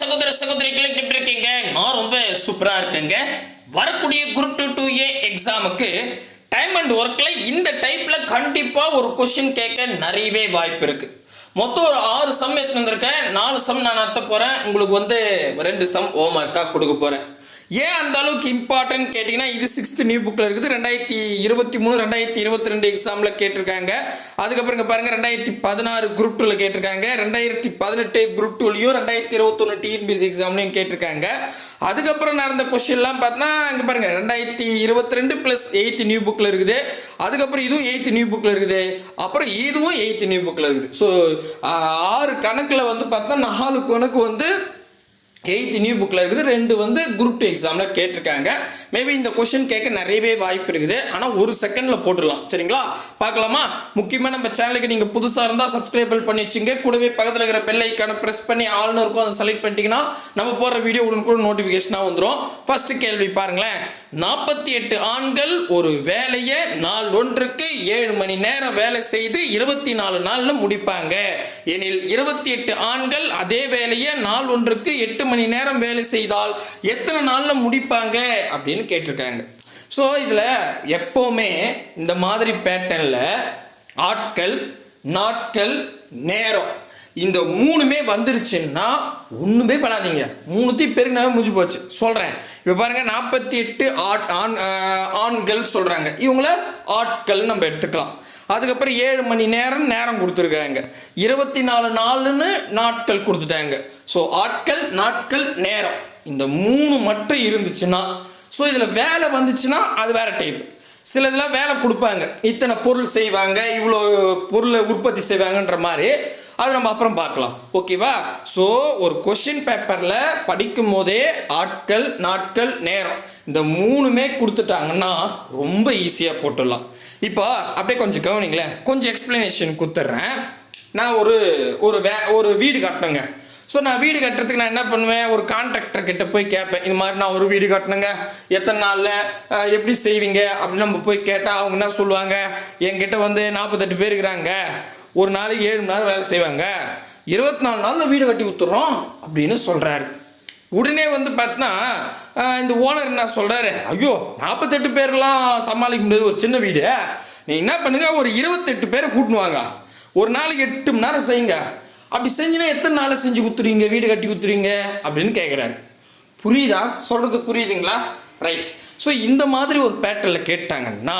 சகோதர சகோதரிகளை எப்படி இருக்கீங்க நான் ரொம்ப சூப்பரா இருக்கேங்க. வரக்கூடிய குரூப் டூ டூ ஏ எக்ஸாமுக்கு டைம் அண்ட் ஒர்க்கில் இந்த டைப்பில் கண்டிப்பாக ஒரு கொஷின் கேட்க நிறையவே வாய்ப்பு இருக்கு. மொத்தம் ஒரு ஆறு சம் எடுத்து வந்திருக்கேன். நாலு சம் நான் நடத்த போகிறேன் உங்களுக்கு வந்து ரெண்டு சம் ஹோம் ஒர்க்காக கொடுக்க போகிறேன் ஏன் அந்த அளவுக்கு இம்பார்ட்டன்ட் கேட்டிங்கன்னா இது சிக்ஸ்த் நியூ புக்கில் இருக்குது. ரெண்டாயிரத்தி இருபத்தி மூணு ரெண்டாயிரத்தி இருபத்தி ரெண்டு எக்ஸாமில் கேட்டிருக்காங்க. அதுக்கப்புறம் இங்கே பாருங்கள் ரெண்டாயிரத்தி பதினாறு குரூப் டூவில் கேட்டிருக்காங்க. ரெண்டாயிரத்தி பதினெட்டு குரூப் டூலையும் ரெண்டாயிரத்தி இருபத்தொன்று டிஎன்பிசி எக்ஸாம்லையும் கேட்டிருக்காங்க. அதுக்கப்புறம் நடந்த கொஷின்லாம் பார்த்தா இங்கே பாருங்கள் ரெண்டாயிரத்தி இருபத்தி ரெண்டு ப்ளஸ் எயித்து நியூ புக்கில் இருக்குது. அதுக்கப்புறம் இதுவும் எயித்து நியூ புக்கில் இருக்குது. அப்புறம் இதுவும் எயித்து நியூ புக்கில் இருக்குது. ஸோ ஆறு கணக்கில் வந்து பார்த்தா நாலு கணக்கு வந்து எயித்து நியூ புக்கில் இருக்குது. ரெண்டு வந்து குரூப் டூ எக்ஸாமில் கேட்டிருக்காங்க. மேபி இந்த கொஷின் கேட்க நிறையவே வாய்ப்பு இருக்குது. ஆனால் ஒரு செகண்டில் போட்டுடலாம். சரிங்களா? பார்க்கலாமா? முக்கியமாக நம்ம சேனலுக்கு நீங்கள் புதுசாக இருந்தால் சப்ஸ்கிரைப் பண்ணி வச்சுங்க. கூடவே பக்கத்தில் இருக்கிற பெல் ஐக்கானை ப்ரெஸ் பண்ணி ஆள்னு இருக்கும் அதை செலக்ட் பண்ணிட்டீங்கன்னா நம்ம போடுற வீடியோ உடனுக்குடன் நோட்டிஃபிகேஷனாக வந்துடும் ஃபஸ்ட்டு கேள்வி பாருங்களேன். நாற்பத்தி எட்டு ஆண்கள் ஒரு வேலையை நாள் ஒன்றுக்கு ஏழு மணி நேரம் வேலை செய்து இருபத்தி நாலு நாளில் முடிப்பாங்க. எனில் இருபத்தி எட்டு ஆண்கள் அதே வேலையை நாள் ஒன்றுக்கு எட்டு மணி நேரம் வேலை செய்தால் எத்தனை நாளில் முடிப்பாங்க அப்படின்னு கேட்டிருக்காங்க. ஸோ இதில் எப்போவுமே இந்த மாதிரி பேட்டர்னில் ஆட்கள் நாட்கள் நேரம் இந்த மூணுமே வந்துருச்சுன்னா ஒன்றுமே பண்ணாதீங்க. மூணுத்தையும் பெருகினாவே முடிஞ்சு போச்சு. சொல்கிறேன் இப்போ பாருங்கள் நாற்பத்தி எட்டு ஆட் ஆண் ஆண்கள் சொல்கிறாங்க இவங்கள ஆட்கள் நம்ம எடுத்துக்கலாம். அதுக்கப்புறம் ஏழு மணி நேரம் நேரம் கொடுத்துருக்காங்க. இருபத்தி நாலு நாலுன்னு நாட்கள் கொடுத்துட்டாங்க. ஸோ ஆட்கள் நாட்கள் நேரம். இந்த மூணு மட்டும் இருந்துச்சுன்னா ஸோ இதில் வேலை வந்துச்சுன்னா அது வேறு டைப் சில இதெல்லாம் வேலை கொடுப்பாங்க. இத்தனை பொருள் செய்வாங்க இவ்வளோ பொருளை உற்பத்தி செய்வாங்கன்ற மாதிரி. அது நம்ம அப்புறம் பார்க்கலாம். ஓகேவா ஸோ ஒரு கொஷின் பேப்பரில் படிக்கும் போதே ஆட்கள் நாட்கள் நேரம். இந்த மூணுமே கொடுத்துட்டாங்கன்னா ரொம்ப ஈஸியாக போட்டுடலாம். இப்போ அப்படியே கொஞ்சம் கவனிங்களேன். கொஞ்சம் எக்ஸ்பிளனேஷன் கொடுத்துட்றேன். நான் ஒரு ஒரு வே ஒரு வீடு கட்டணுங்க. ஸோ நான் வீடு கட்டுறதுக்கு நான் என்ன பண்ணுவேன்? ஒரு கான்ட்ராக்டர் கிட்ட போய் கேட்பேன். இது மாதிரி நான் ஒரு வீடு கட்டணுங்க. எத்தனை நாளில் எப்படி செய்வீங்க? அப்படின்னு நம்ம போய் கேட்டால் அவங்க என்ன சொல்லுவாங்க? என்கிட்ட வந்து நாற்பத்தெட்டு பேர் இருக்கிறாங்க. ஒரு நாளைக்கு ஏழு மணி நேரம் வேலை செய்வாங்க. இருபத்தி நாலு நாளில் வீடு கட்டி ஊற்றுறோம் அப்படின்னு சொல்கிறாரு உடனே வந்து பார்த்தோன்னா இந்த ஓனர் என்ன சொல்கிறாரு ஐயோ நாற்பத்தெட்டு பேர்லாம் சமாளிக்க முடியாது ஒரு சின்ன வீடு. நீ என்ன பண்ணுங்க ஒரு இருபத்தெட்டு பேரை கூட்டுவாங்க ஒரு நாளைக்கு எட்டு மணி நேரம் செய்யுங்க. அப்படி செஞ்சுனா எத்தனை நாளில் செஞ்சு கொடுத்துருவீங்க வீடு கட்டி கொடுத்துருவீங்க அப்படின்னு கேட்குறாரு புரியுதா? சொல்கிறது புரியுதுங்களா? ரைட் ஸோ இந்த மாதிரி ஒரு பேட்டரில் கேட்டாங்கன்னா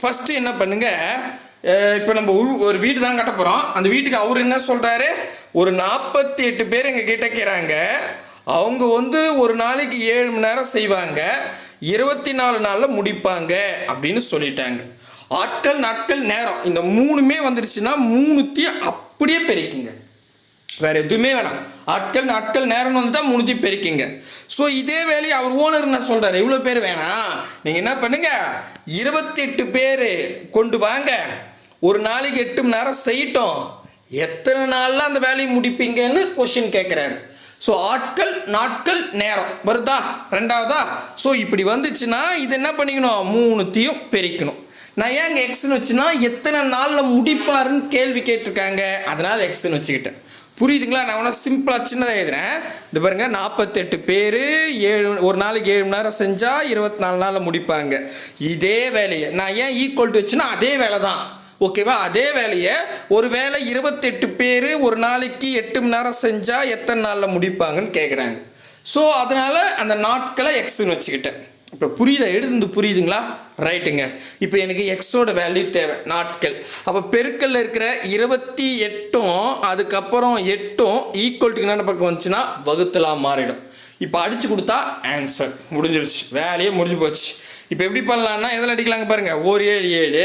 ஃபஸ்ட்டு என்ன பண்ணுங்கள் இப்போ நம்ம ஒரு- ஒரு வீடு தான் கட்ட போகிறோம் அந்த வீட்டுக்கு அவர் என்ன சொல்கிறாரு ஒரு நாற்பத்தி எட்டு பேர் எங்கள் கிட்ட கேட்குறாங்க அவங்க வந்து ஒரு நாளைக்கு ஏழு மணி நேரம் செய்வாங்க. இருபத்தி நாலு நாளில் முடிப்பாங்க அப்படின்னு சொல்லிட்டாங்க. ஆட்கள் நாட்கள் நேரம். இந்த மூணுமே வந்துடுச்சுன்னா மூணுத்தையும் அப்படியே பெருக்கிங்க. வேற எதுவுமே வேணாம். ஆட்கள் நாட்கள் நேரம்னு வந்துட்டா மூணுத்தையும் பெருக்கிங்க. ஸோ இதே வேலையை அவர் ஓனர் என்ன சொல்கிறார் இவ்வளோ பேர் வேணாம். நீங்கள் என்ன பண்ணுங்க? இருபத்தெட்டு பேர் கொண்டு வாங்க. ஒரு நாளைக்கு எட்டு மணி நேரம் செய்யட்டும். எத்தனை நாளில் அந்த வேலையை முடிப்பீங்கன்னு கொஷின் கேட்குறாரு. ஸோ ஆட்கள் நாட்கள் நேரம். வருதா? ரெண்டாவதா? ஸோ இப்படி வந்துச்சுன்னா இது என்ன பண்ணிக்கணும்? மூணுத்தையும் பெருக்கணும். நான் ஏங்க எக்ஸ்னு வச்சுன்னா எத்தனை நாளில் முடிப்பாருன்னு கேள்வி கேட்டிருக்காங்க. அதனால் எக்ஸ்னு வச்சுக்கிட்டேன். புரியுதுங்களா? நான் வேணா சிம்பிளாக சின்னதாக எழுதுறேன். இது பாருங்கள் நாற்பத்தெட்டு பேர் ஏழு ஒரு நாளைக்கு ஏழு மணி நேரம் செஞ்சால் இருபத்தி நாலு நாளில் முடிப்பாங்க. இதே வேலையை. நான் ஏன் ஈக்குவல் டு வச்சுன்னா அதே வேலை தான் ஓகேவா அதே வேலையை ஒரு வேலை இருபத்தெட்டு பேர் ஒரு நாளைக்கு எட்டு மணி நேரம் செஞ்சால் எத்தனை நாளில் முடிப்பாங்கன்னு கேட்குறாங்க ஸோ அதனால் அந்த நாட்களை எக்ஸ்னு வச்சுக்கிட்டேன். இப்போ புரியுதா? எழுந்து புரியுதுங்களா? ரைட்டுங்க இப்போ எனக்கு எக்ஸோட வேல்யூ தேவை நாட்கள். அப்போ பெருக்கல்ல இருக்கிற இருபத்தி எட்டும் அதுக்கப்புறம் எட்டும் ஈக்குவல்ட்டுக்கு என்ன பக்கம் வந்துச்சுன்னா வகுத்தலாம் மாறிடும். இப்போ அடிச்சு கொடுத்தா ஆன்சர் முடிஞ்சிருச்சு. வேலையே முடிஞ்சு போச்சு. இப்போ எப்படி பண்ணலான்னா எதில் அடிக்கலாங்க பாருங்கள் ஒரு ஏழு ஏழு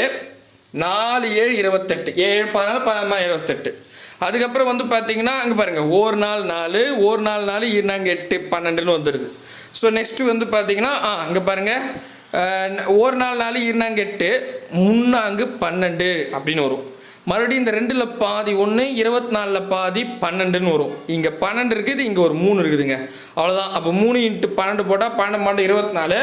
நாலு ஏழு இருபத்தெட்டு. ஏழு பதினாலு பதினாலு இருபத்தெட்டு. அதுக்கப்புறம் வந்து பார்த்தீங்கன்னா அங்கே பாருங்கள் ஒரு நாள் நாலு ஒரு நாள் நாலு நாங்கள் எட்டு பன்னெண்டுன்னு வந்துடுது ஸோ நெக்ஸ்ட்டு வந்து பார்த்தீங்கன்னா ஆ அங்கே பாருங்கள் ஒரு நாள் நாலு இருநாங்க எட்டு முன்னாங்கு பன்னெண்டு அப்படின்னு வரும். மறுபடியும் இந்த ரெண்டில் பாதி ஒன்று இருபத்தி நாலில் பாதி பன்னெண்டுன்னு வரும். இங்கே பன்னெண்டு இருக்குது இங்கே ஒரு மூணு இருக்குதுங்க. அவ்வளோதான் அப்போ மூணு இன்ட்டு பன்னெண்டு போட்டால் பன்னெண்டு பன்னெண்டு இருபத்தி நாலு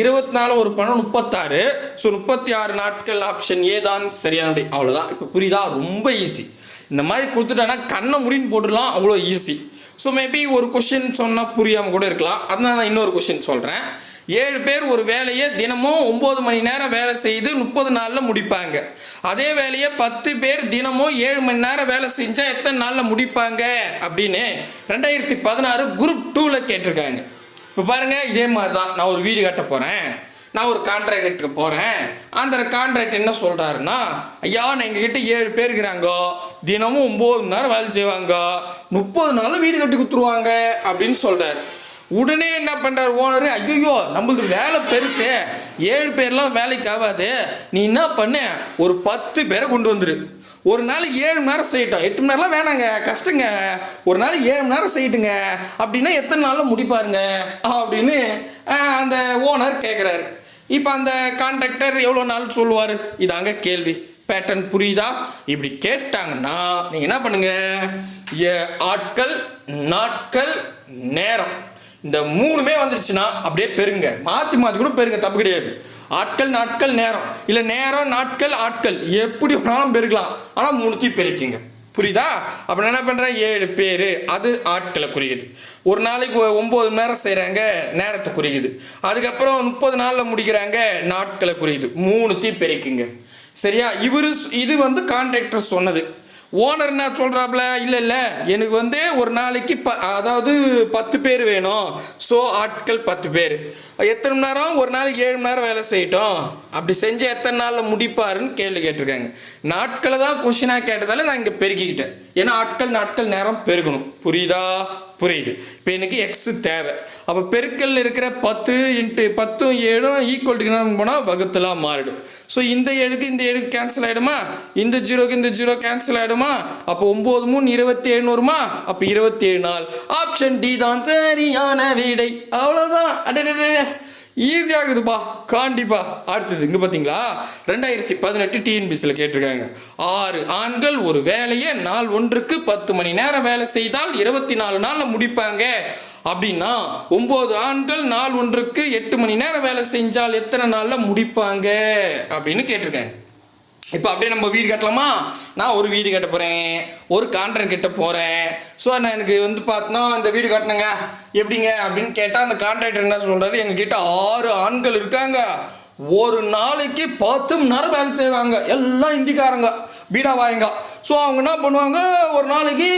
இருபத்தி நாலு ஒரு பன்னெண்டு முப்பத்தாறு. ஸோ முப்பத்தி ஆறு நாட்கள் ஆப்ஷன் ஏ தான் சரியான அவ்வளோதான் இப்போ புரியுதா? ரொம்ப ஈஸி இந்த மாதிரி கொடுத்துட்டானா கண்ணை முடின்னு போட்டுடலாம். அவ்வளோ ஈஸி ஸோ மேபி ஒரு கொஷின் சொன்னால் புரியாமல் கூட இருக்கலாம். அதனால நான் இன்னொரு கொஷின் சொல்கிறேன் ஏழு பேர் ஒரு வேலையை தினமும் ஒம்பது மணி நேரம் வேலை செய்து முப்பது நாளில் முடிப்பாங்க. அதே வேலையை பத்து பேர் தினமும் ஏழு மணி நேரம் வேலை செஞ்சால் எத்தனை நாளில் முடிப்பாங்க? அப்படின்னு ரெண்டாயிரத்தி பதினாறு குரூப் டூவில் கேட்டிருக்காங்க. இப்போ பாருங்கள் இதே மாதிரி தான் நான் ஒரு வீடு கட்ட போகிறேன் நான் ஒரு கான்ட்ராக்டுக்கு போகிறேன் அந்த கான்ட்ராக்ட் என்ன சொல்கிறாருன்னா ஐயா நான் எங்ககிட்ட ஏழு பேர் இருக்கிறாங்க. தினமும் ஒம்பது மணி நேரம் வேலை செய்வாங்க. முப்பது நாளில் வீடு கட்டி கொடுத்துருவாங்க. அப்படின்னு சொல்கிறாரு உடனே என்ன பண்ணுறார் ஓனர் ஐயோ நம்மளது வேலை பெருசு. ஏழு பேர்லாம் வேலைக்கு ஆகாது. நீ என்ன பண்ண? ஒரு பத்து பேரை கொண்டு வந்துடு ஒரு நாளைக்கு ஏழு மணி நேரம் செய்யட்டும். எட்டு மணி நேரம்லாம் வேணாங்க. கஷ்டங்க. ஒரு நாளைக்கு ஏழு மணி நேரம் செய்யட்டுங்க. அப்படின்னா எத்தனை நாளில் முடிப்பாருங்க அப்படின்னு அந்த ஓனர் கேட்குறாரு இப்போ அந்த கான்ட்ராக்டர் எவ்வளோ நாள் சொல்லுவார்? இதாங்க கேள்வி. பேட்டர்ன் புரியுதா? இப்படி கேட்டாங்கன்னா நீங்கள் என்ன பண்ணுங்க? ஏ- ஆட்கள் நாட்கள் நேரம். இந்த மூணுமே வந்துருச்சுன்னா அப்படியே பெருங்க. மாற்றி மாற்றி கூட பெருங்க தப்பு கிடையாது. ஆட்கள் நாட்கள் நேரம். இல்லை நேரம் நாட்கள் ஆட்கள். எப்படி வேணாலும் பெருக்கலாம் ஆனால் மூணுத்தையும் பெருக்கிங்க. புரியுதா? அப்போ என்ன பண்ணுறேன் ஏழு பேர். அது ஆட்களை குறிக்குது. ஒரு நாளைக்கு ஒம்பது மணி நேரம் செய்கிறாங்க நேரத்தை குறிக்குது. அதுக்கப்புறம் முப்பது நாளில் முடிக்கிறாங்க நாட்களை குறிக்குது. மூணுத்தையும் பெருக்குங்க. சரியா? இவர் இது வந்து கான்ட்ராக்டர் சொன்னது. ஓனர் என்ன சொல்கிறாப்புல இல்லை இல்லை. எனக்கு வந்து ஒரு நாளைக்கு ப அதாவது பத்து பேர் வேணும். ஸோ ஆட்கள் பத்து பேர். எத்தனை மணி நேரம்? ஒரு நாளைக்கு ஏழு மணி நேரம் வேலை செய்யட்டும். அப்படி செஞ்சு எத்தனை நாளில் முடிப்பாருன்னு கேள்வி கேட்டிருக்காங்க. நாட்களை தான் கொஷினாக கேட்டதால நான் இங்கே பெருக்கிக்கிட்டேன். ஏன்னா ஆட்கள் நாட்கள் நேரம் பெருகணும். புரியுதா? புரியுது. இப்போ எனக்கு எக்ஸ் தேவை. அப்போ பெருக்கல்ல இருக்கிற பத்து இன்ட்டு பத்தும் ஏழும் ஈக்குவல் டு போனால் வகுத்துலாம் மாறிடும். ஸோ இந்த ஏழுக்கு இந்த ஏழுக்கு கேன்சல் ஆகிடுமா இந்த ஜீரோக்கு இந்த ஜீரோ கேன்சல் ஆகிடுமா அப்போ ஒம்பது மூணு இருபத்தி ஏழு அப்போ இருபத்தி ஏழு நாள் ஆப்ஷன் டி தான் சரியான வீடை. அவ்வளோதான் அடே ஈஸியாகுதுப்பா காண்டிப்பா கண்டிப்பா. அடுத்தது இங்கே பார்த்தீங்களா ரெண்டாயிரத்தி பதினெட்டு டிஎன்பிசியில் கேட்டிருக்காங்க. ஆறு ஆண்கள் ஒரு வேலையை நாள் ஒன்றுக்கு பத்து மணி நேரம் வேலை செய்தால் இருபத்தி நாலு நாளில் முடிப்பாங்க. அப்படின்னா ஒம்பது ஆண்கள் நாள் ஒன்றுக்கு எட்டு மணி நேரம் வேலை செஞ்சால் எத்தனை நாளில் முடிப்பாங்க? அப்படின்னு கேட்டிருக்காங்க. இப்போ அப்படியே நம்ம வீடு கட்டலாமா? நான் ஒரு வீடு கட்ட போகிறேன் ஒரு கான்ட்ராக்ட் கட்ட போகிறேன் ஸோ நான் எனக்கு வந்து பார்த்தோன்னா இந்த வீடு கட்டணுங்க. எப்படிங்க? அப்படின்னு கேட்டால் அந்த கான்ட்ராக்டர் என்ன சொல்கிறாரு எங்ககிட்ட ஆறு ஆண்கள் இருக்காங்க. ஒரு நாளைக்கு பத்து மணி நேரம் வேலை செய்வாங்க. எல்லாம் இந்திக்காரங்க பீடா வாங்க ஸோ அவங்க என்ன பண்ணுவாங்க? ஒரு நாளைக்கு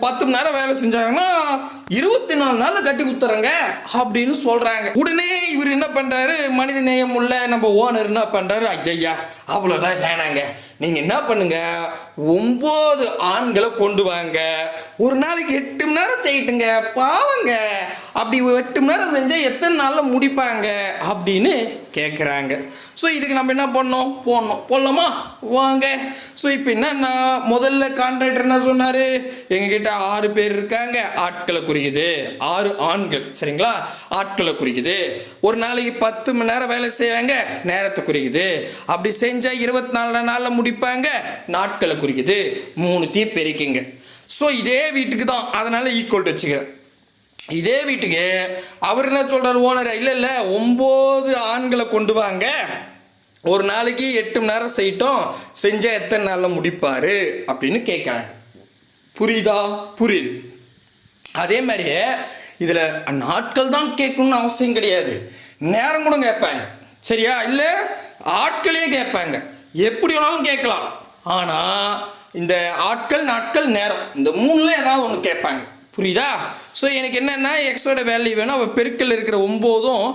பத்து மணி நேரம் வேலை செஞ்சாங்கன்னா இருபத்தி நாலு நாளில் கட்டி கொடுத்துறேங்க அப்படின்னு சொல்கிறாங்க உடனே இவர் என்ன பண்ணுறாரு மனித நேயம் உள்ள நம்ம ஓனர் என்ன பண்ணுறாரு ஐயா அவ்வளோதான் வேணாங்க. நீங்கள் என்ன பண்ணுங்க? ஒம்பது ஆண்களை கொண்டு வாங்க. ஒரு நாளைக்கு எட்டு மணி நேரம் செய்யட்டுங்க. பாவங்க. அப்படி எட்டு மணி நேரம் செஞ்சால் எத்தனை நாளில் முடிப்பாங்க? அப்படின்னு கேட்குறாங்க ஸோ இதுக்கு நம்ம என்ன பண்ணோம் போடணும். போடலாமா? வாங்க. ஸோ இப்போ என்னன்னா முதல்ல கான்ட்ராக்டர் என்ன சொன்னார்? எங்ககிட்ட ஆறு பேர் இருக்காங்க. ஆட்களை குறிக்குது. ஆறு ஆண்கள். சரிங்களா? ஆட்களை குறிக்குது. ஒரு நாளைக்கு பத்து மணி நேரம் வேலை செய்வாங்க. நேரத்தை குறிக்குது. அப்படி செஞ்சால் இருபத்தி நாலு நாளில் முடிப்பாங்க நாட்களை குறிக்குது. மூணுத்தையும் பெருக்கிங்க. ஸோ இதே வீட்டுக்கு தான் அதனால் ஈக்குவல் வச்சுக்கிறேன். இதே வீட்டுக்கு அவர் என்ன சொல்கிறார் ஓனர் இல்லை இல்லை ஒம்பது ஆண்களை கொண்டு வாங்க. ஒரு நாளைக்கு எட்டு மணி நேரம் செய்யட்டும். செஞ்சால் எத்தனை நாளில் முடிப்பார்? அப்படின்னு கேட்குறாங்க புரியுதா? புரியுது. அதே மாதிரியே இதில் நாட்கள் தான் கேட்கணும்னு அவசியம் கிடையாது. நேரம் கூட கேட்பாங்க. சரியா? இல்லை ஆட்களே கேட்பாங்க. எப்படி வேணாலும் கேட்கலாம். ஆனால் இந்த ஆட்கள் நாட்கள் நேரம் இந்த மூணுல ஏதாவது ஒன்று கேட்பாங்க. புரியுதா? ஸோ எனக்கு என்னென்னா எக்ஸோட வேல்யூ வேணும். அப்போ பெருக்கல் இருக்கிற ஒம்போதும்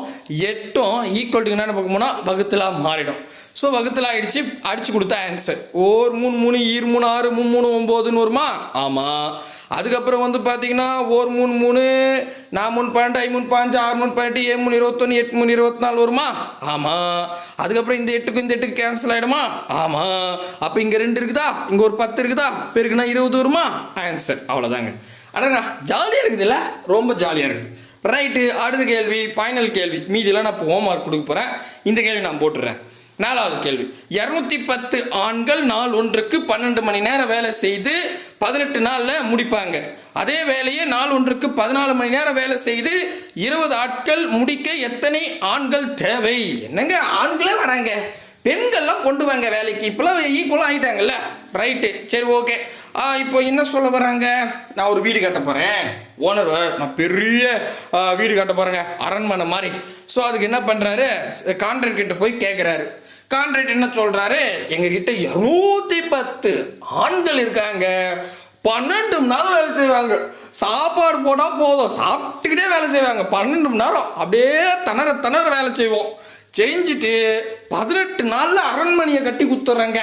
எட்டும் ஈக்குவல் டு என்னென்ன பார்க்க போனால் வகுத்தலாக மாறிடும். ஸோ வகுத்தில் ஆகிடுச்சு அடிச்சு கொடுத்தா ஆன்சர் ஓர் மூணு மூணு ஈர் மூணு ஆறு மூணு மூணு ஒம்போதுன்னு வருமா? ஆமாம் அதுக்கப்புறம் வந்து பார்த்தீங்கன்னா ஓர் மூணு மூணு நான் மூணு பன்னெண்டு ஐ மூணு பாஞ்சு ஆறு மூணு பன்னெண்டு ஏழு மூணு இருபத்தொன்று எட்டு மூணு இருபத்தி நாலு வருமா? ஆமாம் அதுக்கப்புறம் இந்த எட்டுக்கும் இந்த எட்டுக்கு கேன்சல் ஆகிடுமா ஆமாம் அப்போ இங்கே ரெண்டு இருக்குதா? இங்கே ஒரு பத்து இருக்குதா? பெருக்குனா இருபது வருமா? ஆன்சர் அவ்வளோதாங்க ஆனால் ஜாலியாக இருக்குதுல்ல? ரொம்ப ஜாலியாக இருக்குது ரைட்டு அடுத்த கேள்வி ஃபைனல் கேள்வி. மீதியெல்லாம் நான் இப்போ ஹோம் ஒர்க் கொடுக்க போகிறேன் இந்த கேள்வி நான் போட்டுறேன். நாலாவது கேள்வி. இரநூத்தி பத்து ஆண்கள் நாள் ஒன்றுக்கு பன்னெண்டு மணி நேரம் வேலை செய்து பதினெட்டு நாளில் முடிப்பாங்க. அதே வேலையை நாள் ஒன்றுக்கு பதினாலு மணி நேரம் வேலை செய்து இருபது ஆட்கள் முடிக்க எத்தனை ஆண்கள் தேவை? என்னங்க ஆண்களே வராங்க. பெண்கள்லாம் கொண்டு வாங்க வேலைக்கு. இப்போலாம் ஈக்குவலாக ஆகிட்டாங்கல்ல ரைட்டு சரி ஓகே ஆ இப்போ என்ன சொல்ல வராங்க? நான் ஒரு வீடு கட்ட போகிறேன் ஓனர் நான் பெரிய வீடு கட்ட போகிறேங்க அரண்மனை மாதிரி. ஸோ அதுக்கு என்ன பண்ணுறாரு கான்ட்ராக்ட் கிட்ட போய் கேட்குறாரு கான்ட்ராக்ட் என்ன சொல்கிறாரு எங்ககிட்ட இரநூத்தி பத்து ஆண்கள் இருக்காங்க. பன்னெண்டு மணி நேரம் வேலை செய்வாங்க. சாப்பாடு போட்டால் போதும். சாப்பிட்டுக்கிட்டே வேலை செய்வாங்க. பன்னெண்டு மணி நேரம் அப்படியே திணற திணற வேலை செய்வோம். செஞ்சுட்டு பதினெட்டு நாளில் அரண்மனையை கட்டி கொடுத்துட்றேங்க.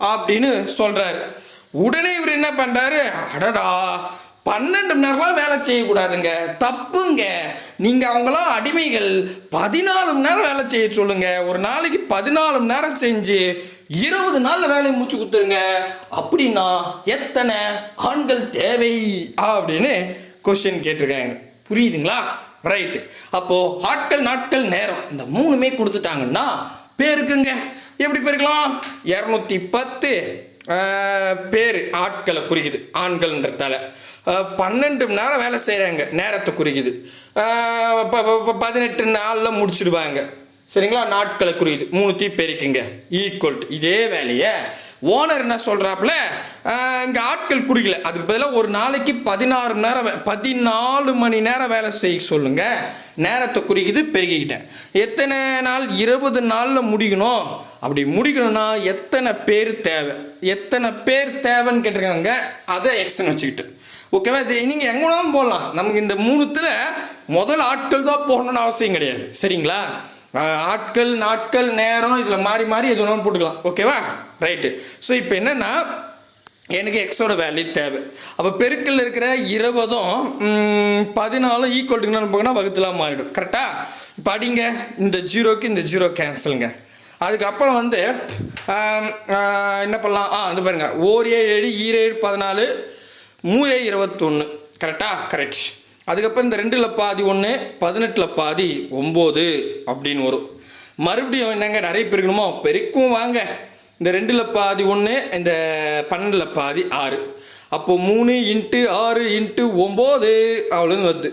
அப்படின்னு சொல்கிறாரு உடனே இவர் என்ன பண்ணுறாரு அடடா பன்னெண்டு மணி நேரம்லாம் வேலை செய்யக்கூடாதுங்க. தப்புங்க. நீங்கள் அவங்களாம் அடிமைகள். பதினாலு மணி நேரம் வேலை செய்ய சொல்லுங்க. ஒரு நாளைக்கு பதினாலு மணி நேரம் செஞ்சு இருபது நாளில் வேலையை முடிச்சு கொடுத்துருங்க. அப்படின்னா எத்தனை ஆண்கள் தேவை? அப்படின்னு கொஸ்டின் கேட்டிருக்காங்க. புரியுதுங்களா? ரைட்டு அப்போது ஆட்கள் நாட்கள் நேரம். இந்த மூணுமே கொடுத்துட்டாங்கன்னா பேருக்குங்க. எப்படி பெருக்கலாம் இரநூத்தி பத்து பேர் ஆட்களை குறிக்குது ஆண்கள்ன்றதால பன்னெண்டு மணி நேரம் வேலை செய்கிறாங்க நேரத்தை குறிக்குது. பதினெட்டு நாளில் முடிச்சிடுவாங்க. சரிங்களா? நாட்களை குறியுது மூணுத்தையும் பெருக்குங்க. ஈக்குவல் இதே வேலையை ஓனர் என்ன சொல்கிறாப்புல இங்கே ஆட்கள் குறிக்கல. அதுக்கு பதிலாக ஒரு நாளைக்கு பதினாறு மணி நேரம் வே- பதினாலு மணி நேரம் வேலை செய்ய சொல்லுங்கள் நேரத்தை குறிக்குது பெருகிக்கிட்டேன் எத்தனை நாள்? இருபது நாளில் முடிக்கணும். அப்படி முடிக்கணும்னா எத்தனை பேர் தேவை? எத்தனை பேர் தேவைன்னு கேட்டிருக்காங்க. அதை எக்ஸ்ன்னு வச்சுக்கிட்டு. ஓகேவா இது நீங்கள் எங்கே வேணாலும் போடலாம். நமக்கு இந்த மூணுத்தில் முதல் ஆட்கள் தான் போடணும்னு அவசியம் கிடையாது. சரிங்களா? ஆட்கள் நாட்கள் நேரம் இதில் மாறி மாறி எது வேணாலும் போட்டுக்கலாம். ஓகேவா ரைட்டு ஸோ இப்போ என்னென்னா எனக்கு எக்ஸோட வேல்யூ தேவை. அப்போ பெருக்கல்ல இருக்கிற இருபதும் பதினாலும் ஈக்குவல் டு போங்கன்னா வகுத்துலாம் மாறிடும். கரெக்டாக இப்போ அடிங்க. இந்த ஜீரோக்கு இந்த ஜீரோ கேன்சலுங்க அதுக்கப்புறம் வந்து என்ன பண்ணலாம்? ஆ வந்து பாருங்க. ஓர் ஏழு ஏழு ஈரேழு பதினாலு மூஏ இருபத்தொன்று கரெக்டா கரெக்ட் அதுக்கப்புறம் இந்த ரெண்டில் பாதி ஒன்று பதினெட்டில் பாதி ஒம்பது அப்படின்னு வரும். மறுபடியும் என்னங்க நிறைய பெருக்கணுமோ பெருக்கும் வாங்க. இந்த ரெண்டில் பாதி ஒன்று இந்த பன்னெண்டில் பாதி ஆறு. அப்போது மூணு இன்ட்டு ஆறு இன்ட்டு ஒம்பது அவ்வளோன்னு வருது.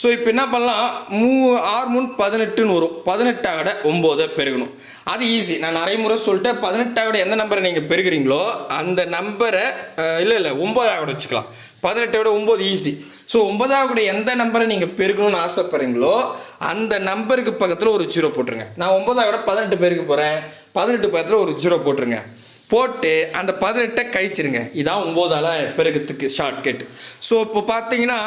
ஸோ இப்போ என்ன பண்ணலாம்? மூ ஆறு மூணு பதினெட்டுன்னு வரும். பதினெட்டாகட ஒம்போதை பெருகணும். அது ஈஸி நான் நிறைய முறை சொல்லிட்டேன். பதினெட்டாகட எந்த நம்பரை நீங்கள் பெருகிறீங்களோ அந்த நம்பரை இல்லை இல்லை ஒம்போதாகட வச்சுக்கலாம். பதினெட்டை விட ஒம்பது ஈஸி ஸோ ஒன்பதாவது எந்த நம்பரை நீங்கள் பெருக்கணும்னு ஆசைப்படுறீங்களோ அந்த நம்பருக்கு பக்கத்தில் ஒரு ஜீரோ போட்டுருங்க. நான் ஒன்பதாவது பதினெட்டு பேருக்கு போகிறேன் பதினெட்டு பக்கத்தில் ஒரு ஜீரோ போட்டுருங்க. போட்டு அந்த பதினெட்டை கழிச்சிருங்க. இதான் ஒம்போதால பெருக்கத்துக்கு ஷார்ட்கட் ஸோ இப்போ பார்த்தீங்கன்னா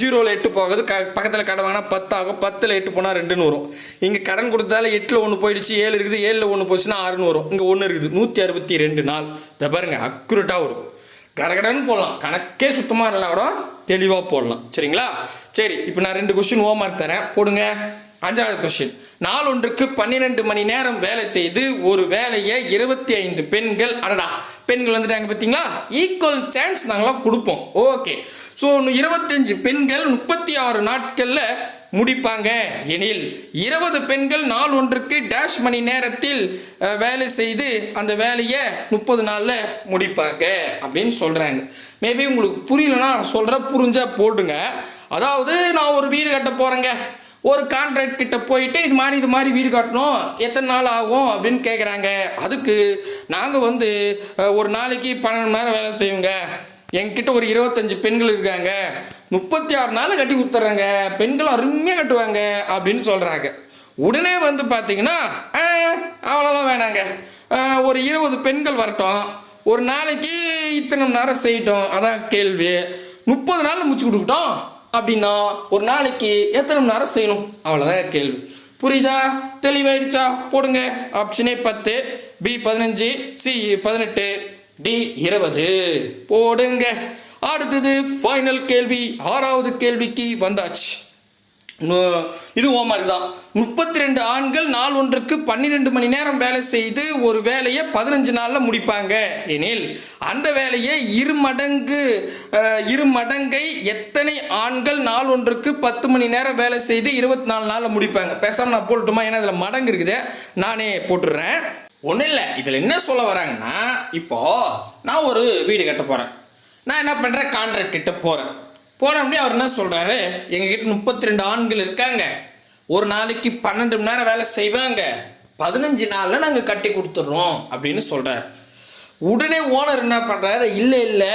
ஜீரோவில் எட்டு போகுது. க பக்கத்தில் கடன் வாங்கினா பத்தாகும் பத்தில் எட்டு போனால் ரெண்டுன்னு வரும். இங்கே கடன் கொடுத்தால எட்டில் ஒன்று போயிடுச்சு ஏழு இருக்குது. ஏழில் ஒன்று போச்சுன்னா ஆறுன்னு வரும். இங்கே ஒன்று இருக்குது. நூற்றி அறுபத்தி ரெண்டு நாள். இதை பாருங்கள் அக்குரேட்டாக வரும். கடகடன்னு போடலாம். கணக்கே சுத்தமாக இல்லைனா கூட தெளிவாக போடலாம். சரிங்களா? சரி இப்போ நான் ரெண்டு கொஸ்டின் ஓமார்க் தரேன். போடுங்க. அஞ்சாவது கொஸ்டின் நாளொன்றுக்கு பன்னிரெண்டு மணி நேரம் வேலை செய்து ஒரு வேலையை இருபத்தி ஐந்து பெண்கள் அடடா பெண்கள் வந்துட்டாங்க பார்த்தீங்களா? ஈக்குவல் சான்ஸ் நாங்களாம் கொடுப்போம். ஓகே ஸோ இருபத்தஞ்சு பெண்கள் முப்பத்தி ஆறு நாட்களில் முடிப்பாங்க. எனில் இருபது பெண்கள் நாள் ஒன்றுக்கு டேஷ் மணி நேரத்தில் வேலை செய்து அந்த வேலையை முப்பது நாளில் முடிப்பாங்க அப்படின்னு சொல்கிறாங்க மேபி உங்களுக்கு புரியலன்னா சொல்கிற புரிஞ்சால் போடுங்க. அதாவது நான் ஒரு வீடு கட்ட போகிறேங்க ஒரு கான்ட்ராக்ட் கிட்ட போயிட்டு இது மாதிரி இது மாதிரி வீடு கட்டணும். எத்தனை நாள் ஆகும் அப்படின்னு கேட்குறாங்க அதுக்கு நாங்கள் வந்து ஒரு நாளைக்கு பன்னெண்டு மணி நேரம் வேலை செய்வோங்க. என்கிட்ட ஒரு இருபத்தஞ்சு பெண்கள் இருக்காங்க. முப்பத்தி ஆறு நாள் கட்டி கொடுத்துட்றாங்க பெண்கள் அருமையாக கட்டுவாங்க அப்படின்னு சொல்கிறாங்க உடனே வந்து பார்த்தீங்கன்னா அவ்வளோலாம் வேணாங்க. ஒரு இருபது பெண்கள் வரட்டும். ஒரு நாளைக்கு இத்தனை மணி நேரம் செய்யட்டும். அதான் கேள்வி. முப்பது நாள் முடிச்சு கொடுக்கட்டும். அப்படின்னா ஒரு நாளைக்கு எத்தனை மணி நேரம் செய்யணும்? அவ்வளோதான் கேள்வி. புரியுதா? தெளிவாயிடுச்சா? போடுங்க. ஆப்ஷனே பத்து பி பதினஞ்சு சி பதினெட்டு டி இருபது. போடுங்க. அடுத்தது ஃபைனல் கேள்வி. ஆறாவது கேள்விக்கு வந்தாச்சு. இது ஹோம்ஒர்க் தான். முப்பத்தி ரெண்டு ஆண்கள் நாள் ஒன்றுக்கு பன்னிரெண்டு மணி நேரம் வேலை செய்து ஒரு வேலையை பதினஞ்சு நாளில் முடிப்பாங்க. எனில் அந்த வேலையை இரு மடங்கு இரு மடங்கை எத்தனை ஆண்கள் நாள் ஒன்றுக்கு பத்து மணி நேரம் வேலை செய்து இருபத்தி நாலு நாளில் முடிப்பாங்க? பேசாமல் நான் போட்டுமா ஏன்னா இதில் மடங்கு இருக்குது. நானே போட்டுடுறேன். ஒன்றும் இல்லை. இதில் என்ன சொல்ல வராங்கன்னா இப்போ நான் ஒரு வீடு கட்ட போகிறேன் நான் என்ன பண்ணுறேன் கான்ட்ராக்ட் கிட்ட போகிறேன் போன அப்படியே அவர் என்ன சொல்கிறாரு எங்ககிட்ட முப்பத்தி ரெண்டு ஆண்கள் இருக்காங்க. ஒரு நாளைக்கு பன்னெண்டு மணி நேரம் வேலை செய்வாங்க. பதினஞ்சு நாளில் நாங்கள் கட்டி கொடுத்துட்றோம் அப்படின்னு சொல்கிறார் உடனே ஓனர் என்ன பண்ணுறாரு இல்லை இல்லை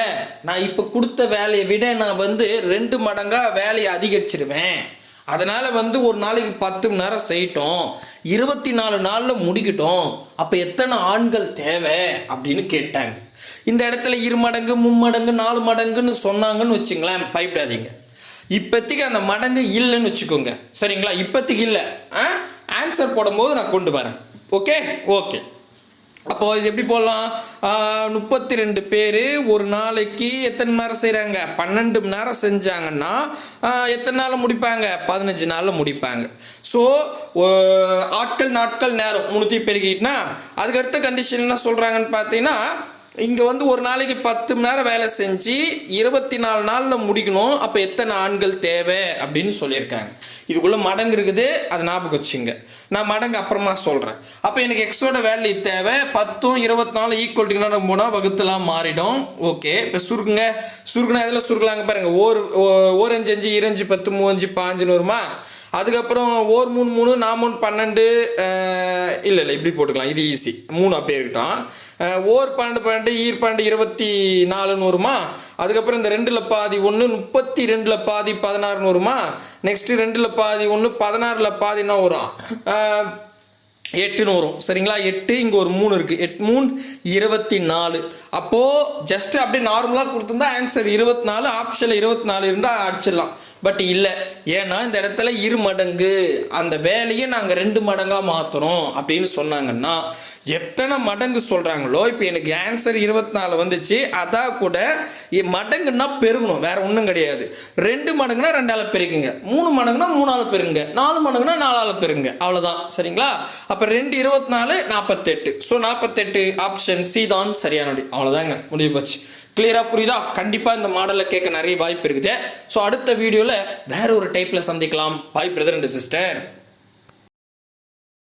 நான் இப்போ கொடுத்த வேலையை விட நான் வந்து ரெண்டு மடங்காக வேலையை அதிகரிச்சிடுவேன் அதனால் வந்து ஒரு நாளைக்கு பத்து மணி நேரம் செய்யட்டும். இருபத்தி நாலு நாளில் முடிக்கட்டும். அப்போ எத்தனை ஆண்கள் தேவை அப்படின்னு கேட்டாங்க. இந்த இடத்துல இரு மடங்கு மும்மடங்கு நாலு மடங்குன்னு சொன்னாங்கன்னு வச்சுங்களேன் பயப்படாதீங்க. இப்போத்திக்கு அந்த மடங்கு இல்லைன்னு வச்சுக்கோங்க. சரிங்களா? இப்போதைக்கு இல்லை. ஆ? ஆன்சர் போடும்போது நான் கொண்டு வரேன். ஓகே ஓகே அப்போ இது எப்படி போடலாம்? முப்பத்தி ரெண்டு பேர் ஒரு நாளைக்கு எத்தனை மணி நேரம் செய்கிறாங்க பன்னெண்டு மணி நேரம் செஞ்சாங்கன்னா எத்தனை நாளில் முடிப்பாங்க? பதினஞ்சு நாளில் முடிப்பாங்க. ஸோ ஆட்கள் நாட்கள் நேரம் முன்னூற்றி பெருகிட்டுனா அதுக்கு அடுத்த கண்டிஷன் என்ன சொல்கிறாங்கன்னு பார்த்தீங்கன்னா இங்கே வந்து ஒரு நாளைக்கு பத்து மணி நேரம் வேலை செஞ்சு இருபத்தி நாலு நாளில் முடிக்கணும். அப்போ எத்தனை ஆண்கள் தேவை அப்படின்னு சொல்லியிருக்காங்க. இதுக்குள்ளே மடங்கு இருக்குது அது ஞாபகம் வச்சுங்க. நான் மடங்கு அப்புறமா சொல்கிறேன் அப்போ எனக்கு எக்ஸோட வேல்யூ தேவை. பத்தும் இருபத்தி நாலு ஈக்குவல் போனால் வகுத்துலாம் மாறிடும். ஓகே இப்போ சுருக்குங்க. சுருக்குனா இதில் சுருக்கலாங்க பாருங்கள் ஓர் ஓ- அஞ்சு அஞ்சு இரஞ்சு பத்து மூஞ்சு பாஞ்சுன்னு வருமா? அதுக்கப்புறம் ஓர் மூணு மூணு நான் மூணு பன்னெண்டு இல்லை இல்லை இப்படி போட்டுக்கலாம். இது ஈஸி மூணு அப்படியே இருக்கட்டும். ஓர் பன்னெண்டு பன்னெண்டு ஈர் பன்னெண்டு இருபத்தி நாலுன்னு வருமா? அதுக்கப்புறம் இந்த ரெண்டில் பாதி ஒன்று முப்பத்தி ரெண்டில் பாதி பதினாறுன்னு வருமா? நெக்ஸ்ட்டு ரெண்டில் பாதி ஒன்று பதினாறில் பாதின்னா வரும்? எட்டுன்னு வரும். சரிங்களா? எட்டு இங்கே ஒரு மூணு இருக்குது எட் மூணு இருபத்தி நாலு. அப்போது ஜஸ்ட் அப்படியே நார்மலாக கொடுத்துருந்தா ஆன்சர் இருபத்தி நாலு ஆப்ஷனில் இருபத்தி நாலு இருந்தால் அடிச்சிடலாம். பட் இல்லை ஏன்னா இந்த இடத்துல இரு மடங்கு அந்த வேலையை நாங்கள் ரெண்டு மடங்காக மாற்றுறோம் அப்படின்னு சொன்னாங்கன்னா எத்தனை மடங்கு சொல்கிறாங்களோ இப்போ எனக்கு ஆன்சர் இருபத்தி நாலு வந்துச்சு அதான் கூட மடங்குன்னா பெருகணும் வேற ஒன்றும் கிடையாது. ரெண்டு மடங்குனா ரெண்டால் பெருக்குங்க. மூணு மடங்குனா மூணால் பெருங்க நாலு மடங்குனா நாலால் பெருங்க அவ்வளோதான் சரிங்களா? அப்போ ரெண்டு இருபத்தி நாலு நாற்பத்தெட்டு ஸோ நாற்பத்தெட்டு ஆப்ஷன் சி தான் சரியான அவ்வளோதாங்க முடிவு போச்சு. கிளியராக புரியுதா? கண்டிப்பாக இந்த மாடலில் கேட்க நிறைய வாய்ப்பு இருக்குது. ஸோ அடுத்த வீடியோவில் வேற ஒரு டைப்பில் சந்திக்கலாம். பாய் பிரதர் அண்ட் சிஸ்டர்